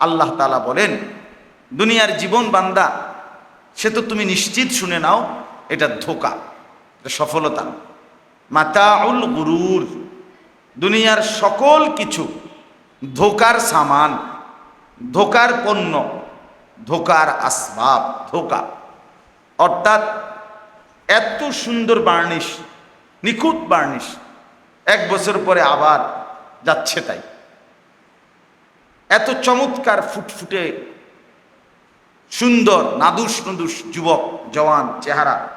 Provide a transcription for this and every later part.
আল্লাহ তালা বলেন, দুনিয়ার জীবন বান্দা, সে তো তুমি নিশ্চিত শুনে নাও, এটা ধোকা, এটা সফলতা। মাতাউল গুরুর, দুনিয়ার সকল কিছু ধোকার সামান, ধোকার পণ্য, ধোকার আসবাব, ধোকা অর্থাৎ এত সুন্দর বার্নিশ, নিখুঁত বার্নিশ, এক বছর পরে আবার যাচ্ছে তাই এত চমৎকার ফুটফুটে, সুন্দর, নাদুস নদুস যুবক, জওয়ান চেহারা,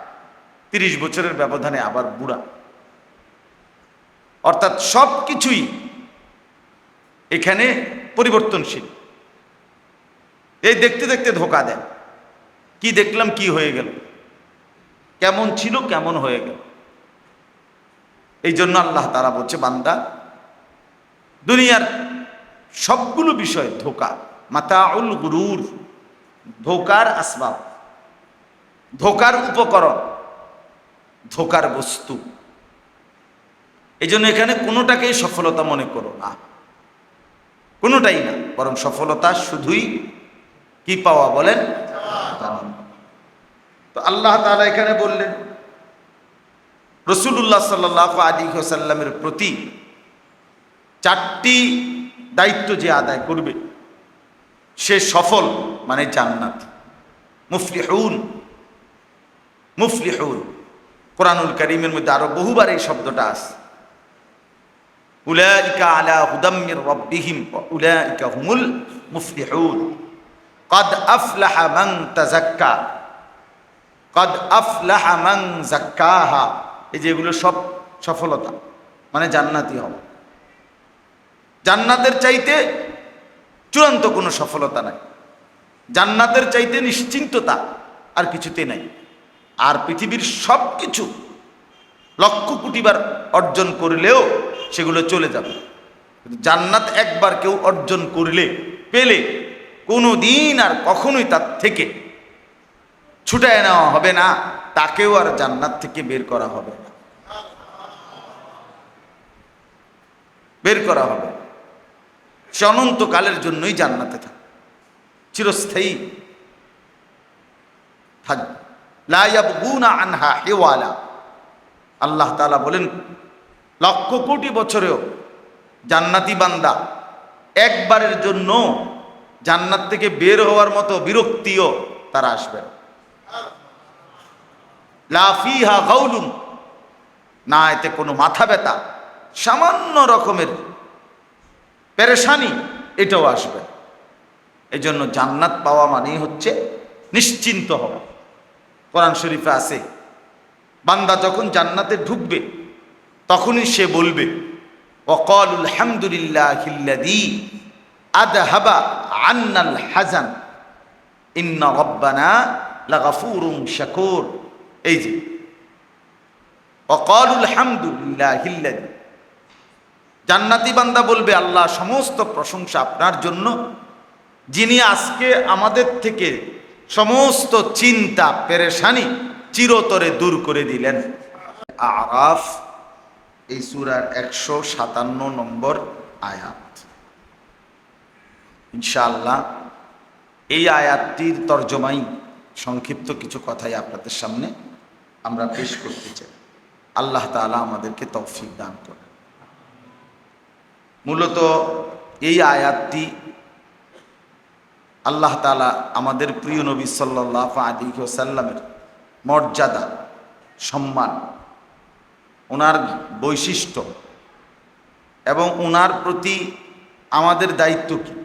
তিরিশ বছরের ব্যবধানে আবার বুড়া। অর্থাৎ সব কিছুই এখানে পরিবর্তনশীল। এই দেখতে দেখতে ধোকা দেন। কি দেখলাম, কি হয়ে গেল? কেমন ছিল, কেমন হয়ে গেল? এই জন্য আল্লাহ তারা বলছে, বান্দা, দুনিয়ার সবগুলো বিষয় ধোকা। মাতাউল গুরুর ধোকার আসবাব। ধোকার উপকরণ। ধোকার বস্তু। এই জন্য এখানে কোনোটাকেই সফলতা মনে করো না। কোনোটাই না, বরং সফলতা শুধুই কি পাওয়া বলেন? তো আল্লাহ তাআলা এখানে বললেন রসুল্লাহ সাল্লাহ আলী হোসাল্লামের প্রতি চারটি দায়িত্ব যে আদায় করবে সে সফল মানে জান্নাত মুফলিহুন মুফলিহুন কোরআনুল করিমের মধ্যে আরো বহুবার এই শব্দটা আছে উলাইকা আলা হুদাম্মির রব্বিহিম ওয়া উলাইকা হুমুল মুফলিহুন قد أفلح من تزكى قد أفلح من زكاها এই যেগুলো সব সফলতা মানে জান্নাতি হবে জান্নাতের চাইতে চূড়ান্ত কোনো সফলতা নাই। জান্নাতের চাইতে নিশ্চিন্ততা আর কিছুতে নাই। আর পৃথিবীর সব কিছু লক্ষ কোটিবার অর্জন করলেও সেগুলো চলে যাবে। জান্নাত একবার কেউ অর্জন করলে, পেলে কোনো দিন আর কখনোই তার থেকে ছুটায় নেওয়া হবে না, তাকেও আর জান্নাত থেকে বের করা হবে না। বের করা হবে। সে অনন্তকালের জন্যই জান্নাতে থাকে। চিরস্থায়ী। থাকবে লাইয়াবগুনা আনহা হেওয়ালা। আল্লাহ তাআলা বলেন, লক্ষ কোটি বছরেও জান্নাতি বান্দা একবারের জন্য জান্নাত থেকে বের হওয়ার মতো বিরক্তিও তারা আসবে। লাফিহা গাউলুম না, এতে কোনো মাথা ব্যথা। সামান্য রকমের পেরেশানি, এটাও আসবে। এই জন্য জান্নাত পাওয়া মানেই হচ্ছে নিশ্চিন্ত হওয়া। কোরআন শরীফে আছে, বান্দা যখন জান্নাতে ঢুকবে, তখনই সে বলবে অকলুল হামদুলিল্লাহিল্লাদি আদহাবা আন্নাল হাজান ইন্না রব্বানা লাগাফুরুম শাকুর। এই যে অকলুল হামদুলিল্লাহিল্লাদি জান্নাতি বান্দা বলবে, আল্লাহ, সমস্ত প্রশংসা আপনার জন্য। যিনি আজকে আমাদের থেকে সমস্ত চিন্তা, পেরেশানি চিরতরে দূর করে দিলেন। আরাফ, এই সুরার একশো সাতান্ন নম্বর আয়াত। ইনশাআল্লাহ, এই আয়াতটির তর্জমাই সংক্ষিপ্ত কিছু কথাই আপনাদের সামনে আমরা পেশ করতে চাই। আল্লাহ তাআলা আমাদেরকে তৌফিক দান করেন। মূলত এই আয়াতটি আল্লাহ তালা আমাদের প্রিয় নবী সাল্লাহ আলী সাল্লামের মর্যাদা, সম্মান, ওনার বৈশিষ্ট্য এবং ওনার প্রতি আমাদের দায়িত্ব কি,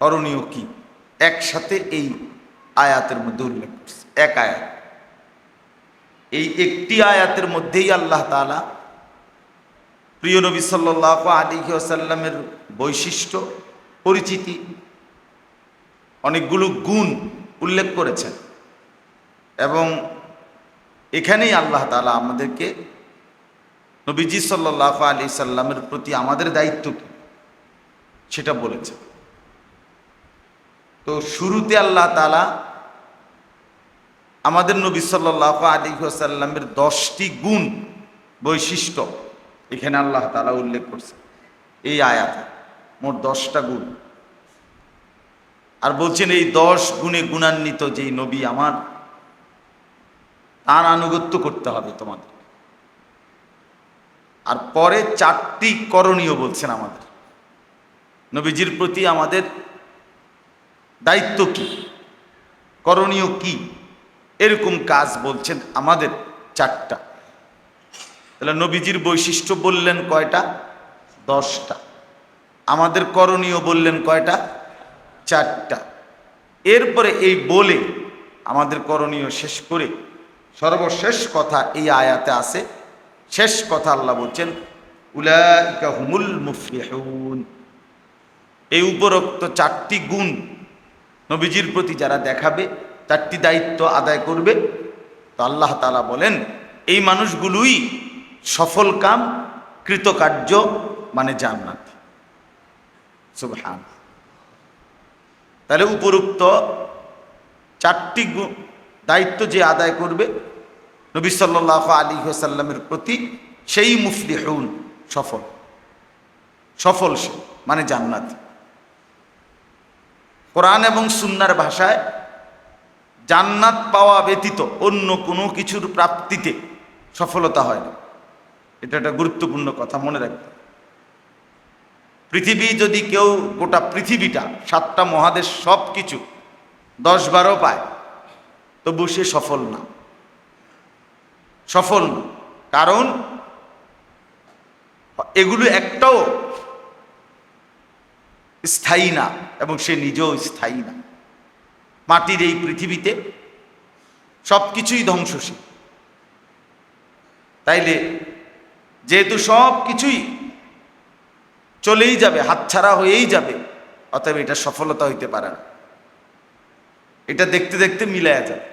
করণীয় কী, একসাথে এই আয়াতের মধ্যে উল্লেখ করছে। এক আয়াত। এই একটি আয়াতের মধ্যেই আল্লাহ তালা প্রিয় নবী সাল্লাহ আলী আসাল্লামের বৈশিষ্ট্য, পরিচিতি, অনেকগুলো গুণ উল্লেখ করেছেন। এবং এখানেই আল্লাহ তালা আমাদেরকে নবীজি সাল্লাহ আলী সাল্লামের প্রতি আমাদের দায়িত্ব কি সেটা বলেছে তো শুরুতে আল্লাহ তালা আমাদের নবী সাল্লাহ আলী সাল্লামের দশটি গুণ বৈশিষ্ট্য এখানে আল্লাহ তালা উল্লেখ করছে। এই আয়াতে মোট দশটা গুণ। আর বলছেন, এই দশ গুণে গুণান্বিত যেই নবী আমার, তার আনুগত্য করতে হবে তোমাদের। আর পরে চারটি করণীয় বলছেন আমাদের। নবীজির প্রতি আমাদের দায়িত্ব কি? করণীয় কি? এরকম কাজ বলছেন আমাদের চারটা। তাহলে নবীজির বৈশিষ্ট্য বললেন কয়টা? দশটা। আমাদের করণীয় বললেন কয়টা? চারটা। এরপরে এই বলে আমাদের করণীয় শেষ করে সর্বশেষ কথা এই আয়াতে আছে। শেষ কথা আল্লাহ বলছেন, উলাইকা হুমুল মুফলিহুন। এই উপরোক্ত চারটি গুণ নবীজির প্রতি যারা দেখাবে, চারটি দায়িত্ব আদায় করবে, তো আল্লাহ তালা বলেন, এই মানুষগুলোই সফল কাম, কৃতকার্য মানে জান্নাত। সুবহান তাহলে উপরোক্ত চারটি দায়িত্ব যে আদায় করবে নবী সাল্লাহ আলী সাল্লামের প্রতি, সেই মুফলিহুন সফল। সফল সে মানে জান্নাত। কোরআন এবং সুন্নার ভাষায় জান্নাত পাওয়া ব্যতীত অন্য কোনো কিছুর প্রাপ্তিতে সফলতা হয় না। এটা একটা গুরুত্বপূর্ণ কথা, মনে রাখতে হবে। পৃথিবী যদি কেউ গোটা পৃথিবীটা, সাতটা মহাদেশ সব কিছু দশ বারো পায়, তবু সে সফল না। সফল না। কারণ, এগুলো একটাও স্থায়ী না এবং সে নিজেও স্থায়ী না। মাটির এই পৃথিবীতে সব কিছুই ধ্বংসশীল। তাইলে যেহেতু সব কিছুই চলেই যাবে, হাতছাড়া হয়েই যাবে, অতএব এটা সফলতা হইতে পারে না। এটা দেখতে দেখতে মিলায়া যাবে।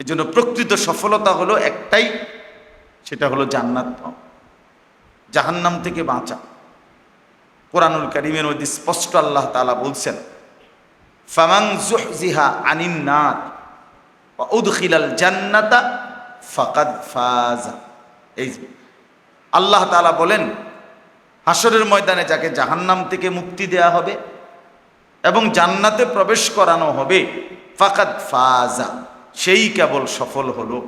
এই জন্য প্রকৃত সফলতা হলো একটাই, সেটা হলো জান্নাত জাহান্নাম থেকে বাঁচা। কোরআনুল করিমের মধ্যে স্পষ্ট আল্লাহ তাআলা বলছেন ফামাং জুহজিহা আনিন নার ওয়া উদখিলাল জান্নাতা ফাকাদ ফাজা। এই আল্লাহ তাআলা বলেন হাসরের ময়দানে যাকে জাহান্নাম থেকে মুক্তি দেয়া হবে এবং জান্নাতে প্রবেশ করানো হবে, ফাকাদ ফাজা, সেই কেবল সফল হলো,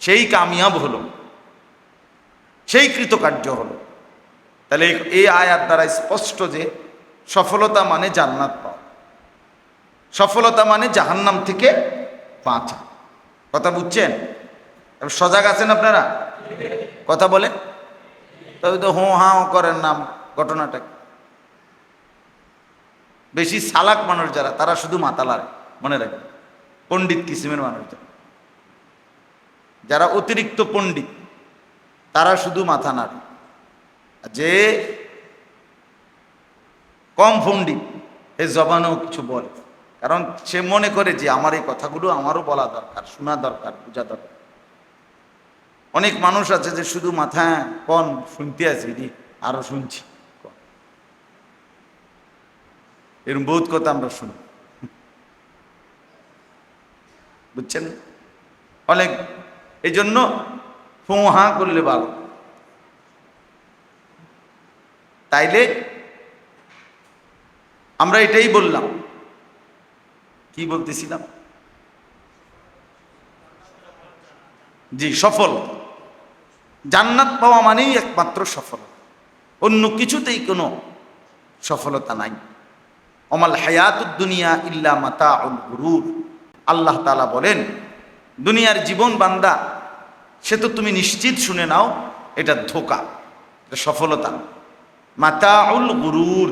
সেই কামিয়াব হলো, সেই কৃতকার্য হলো। তাহলে এই- আয়াত দ্বারা স্পষ্ট যে সফলতা মানে জান্নাত পাওয়া, সফলতা মানে জাহান্নাম থেকে বাঁচা। কথা বুঝছেন? সজাগ আছেন আপনারা? কথা বলেন তবে তো হোঁ হাও করেন নাম, ঘটনাটা বেশি সালাক মানুষ যারা, তারা শুধু মাতালার, মনে রাখবে পণ্ডিত কিসিমের মানুষ যারা। যারা অতিরিক্ত পণ্ডিত, তারা শুধু মাথা নাড়ে। যে কম পণ্ডিত এ জবানেও কিছু বলে। কারণ সে মনে করে যে, আমার এই কথাগুলো আমারও বলা দরকার, শোনা দরকার, বোঝা দরকার। অনেক মানুষ আছে যে শুধু মাথা, কন শুনতে আছি রে আরও শুনছি। এরকম বহুত কথা আমরা শুনি। বুঝছেন? অনেক এই জন্য ফোঁ হাঁ করলে ভালো। তাইলে আমরা এটাই বললাম। কি বলতেছিলাম? জি, সফল। জান্নাত পাওয়া মানেই একমাত্র সফল অন্য কিছুতেই কোনো সফলতা নাই। অমাল হায়াতুদ দুনিয়া ইল্লা মাতা গুরুর। আল্লাহ তালা বলেন, দুনিয়ার জীবন বান্দা, সে তো তুমি নিশ্চিত শুনে নাও, এটা ধোকা, এটা সফলতা না। মাতাউল গুরুর,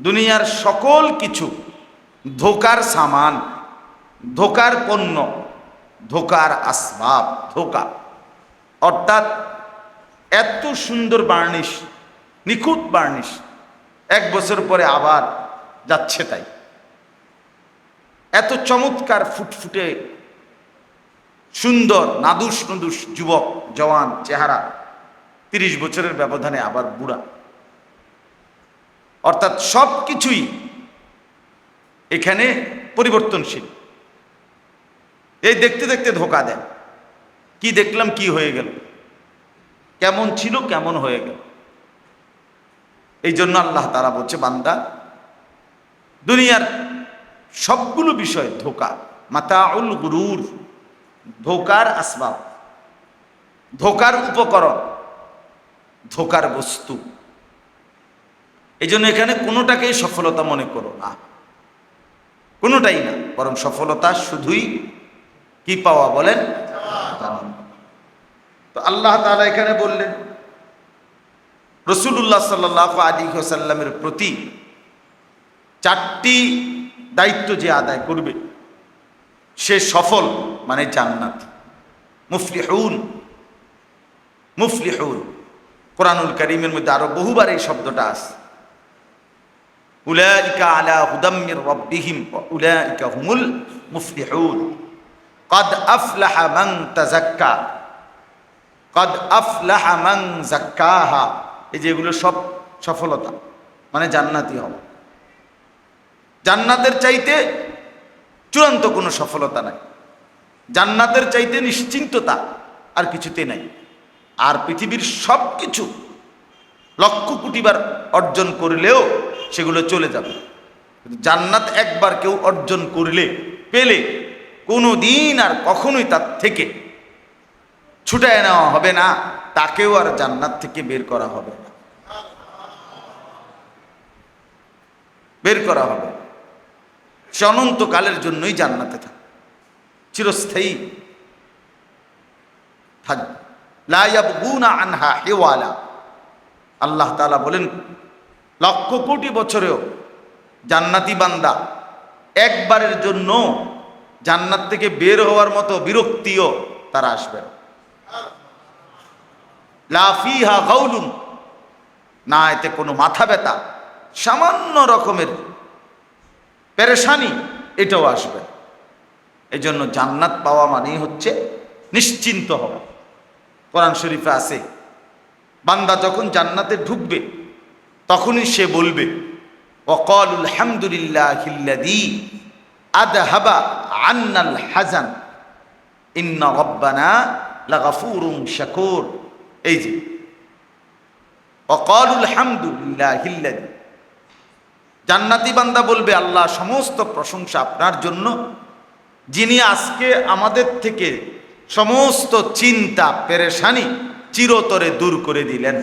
দুনিয়ার সকল কিছু ধোকার সামান, ধোকার পণ্য, ধোকার আসবাব, ধোকা। অর্থাৎ এত সুন্দর বার্নিশ, নিখুঁত বার্নিশ, এক বছর পরে আবার যাচ্ছে তাই। এত চমৎকার ফুটফুটে সুন্দর, নাদুস নদুস যুবক, জওয়ান, চেহারা, তিরিশ বছরের ব্যবধানে আবার বুড়া। অর্থাৎ সব কিছুই এখানে পরিবর্তনশীল। এই দেখতে দেখতে ধোকা দেন কি দেখলাম, কি হয়ে গেল? কেমন ছিল, কেমন হয়ে গেল? এই জন্য আল্লাহ তারা বলছে, বান্দা, দুনিয়ার সবগুলো বিষয় ধোকা, মাতাউল গুরুর ধোকার আসবাব, ধোকার উপকরণ, ধোকার বস্তু। এই জন্য এখানে কোনোটাকেই সফলতা মনে করো না। কোনোটাই না, বরং সফলতা শুধুই কি পাওয়া বলেন? আল্লাহ তাআলা এখানে বললেন রসুল্লাহ সাল্লাহ আলী সাল্লামের প্রতি চারটি দায়িত্ব যে আদায় করবে, সে সফল মানে জান্নাত। মুফলিহুন মুফলিহুন। কোরআনুল করিমের মধ্যে আরও বহুবার এই শব্দটা আছে। উলাইকা আলা হুদাম্মির রব্বিহিম উলাইকা হুমুল মুফলিহুন। কদ আফলাহা মং তাজাক্কা কদ আফলাহা মং জাক্কাহা এই যেগুলো সব সফলতা মানে জান্নাতি হবে জান্নাতের চাইতে চূড়ান্ত কোনো সফলতা নাই। জান্নাতের চাইতে নিশ্চিন্ততা আর কিছুতে নাই। আর পৃথিবীর সব কিছু লক্ষ কোটিবার অর্জন করলেও সেগুলো চলে যাবে। জান্নাত একবার কেউ অর্জন করলে, পেলে কোনো দিন আর কখনোই তার থেকে ছুটায় নেওয়া হবে না, তাকেও আর জান্নাত থেকে বের করা হবে না। বের করা হবে। সে অনন্তকালের জন্যই জান্নাতে থাকে। চিরস্থায়ী থাকবে আনহা আল্লাহ তাআলা বলেন, লক্ষ কোটি বছরেও জান্নাতি বান্দা একবারের জন্য জান্নাত থেকে বের হওয়ার মতো বিরক্তিও তারা আসবে না। লাফিহা গাউলুন। না, এতে কোনো মাথা ব্যথা, সামান্য রকমের পেরেশানি, এটাও আসবে এই জন্য জান্নাত পাওয়া মানেই হচ্ছে নিশ্চিন্ত হওয়া। কোরআন শরীফে আছে, বান্দা যখন জান্নাতে ঢুকবে, তখনই সে বলবে ওকলুল হামদুলিল্লাহিল্লাদি আদহাবা আন্নাল হাজান। ইন্না রব্বানা লাগাফুরুম শাকুর। এই যে, অকলুল হামদুলিল্লাহিল্লাদি জান্নাতি বান্দা বলবে, আল্লাহ সমস্ত প্রশংসা আপনার জন্য। যিনি আজকে আমাদের থেকে সমস্ত চিন্তা, পেরেশানি চিরতরে দূর করে দিলেন।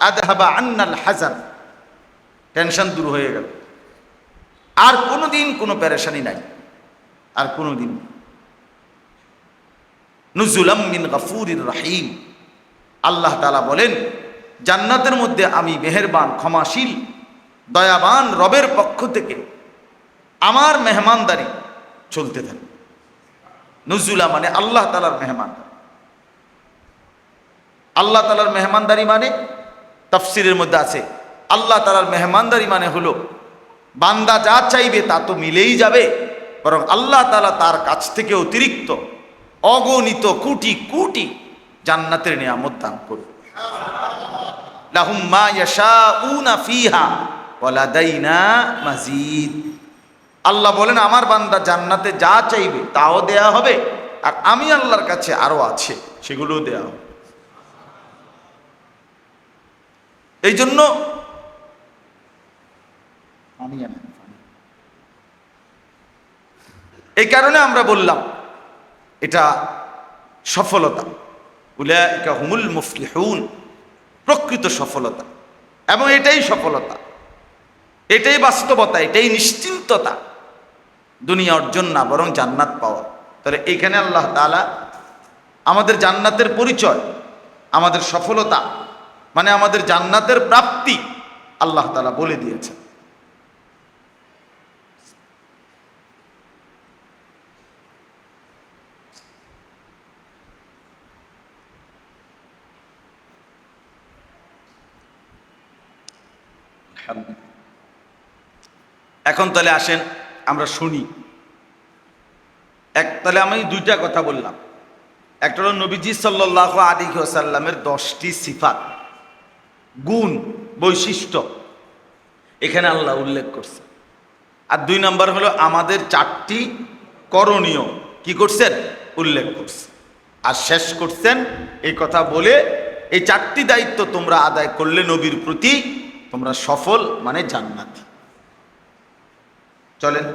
আদহাবা আন্নাল হাজান। টেনশন দূর হয়ে গেল। আর কোনোদিন কোনো পেরেশানি নাই। আর কোনো দিন গফুরির রাহিম। আল্লাহ তালা বলেন, জান্নাতের মধ্যে আমি মেহেরবান, ক্ষমাশীল, দয়াবান রবের পক্ষ থেকে আমার মেহমানদারি চলতে থাকে নজুলা মানে আল্লাহ তালার মেহমান আল্লাহ তালার মেহমানদারি মানে তফসিরের মধ্যে আছে, আল্লাহ তালার মেহমানদারি মানে হলো, বান্দা যা চাইবে তা তো মিলেই যাবে। বরং আল্লাহ তালা তার কাছ থেকে অতিরিক্ত, অগণিত কোটি কোটি জান্নাতের নিয়ামত দান করবে। লাহুম মাজিদ। আল্লাহ বলেন, আমার বান্দা জান্নাতে যা চাইবে তাও দেয়া হবে আর আমি আল্লাহর কাছে আরও আছে, সেগুলোও দেয়া হবে। এই জন্য এই কারণে আমরা বললাম, এটা সফলতা। উলাইকা হুমুল মুফলিহুন, প্রকৃত সফলতা। এবং এটাই সফলতা। এটাই বাস্তবতা, এটাই নিশ্চিন্ততা। দুনিয়া অর্জন না, বরং জান্নাত পাওয়া। তাহলে এইখানে আল্লাহ তাআলা আমাদের জান্নাতের পরিচয়, আমাদের সফলতা মানে আমাদের জান্নাতের প্রাপ্তি আল্লাহ তালা বলে দিয়েছেন। এখন তাহলে আসেন, আমরা শুনি। এক, তাহলে আমি দুইটা কথা বললাম। একটা হলো নবীজি সাল্লাহ আলী সাল্লামের দশটি সিফাত, গুণ, বৈশিষ্ট্য। এখানে আল্লাহ উল্লেখ করছে। আর দুই নম্বর হলো আমাদের চারটি করণীয়, কি করছেন? উল্লেখ করছে। আর শেষ করছেন এই কথা বলে, এই চারটি দায়িত্ব তোমরা আদায় করলে নবীর প্রতি তোমরা সফল মানে জান্নাতি। চলেন।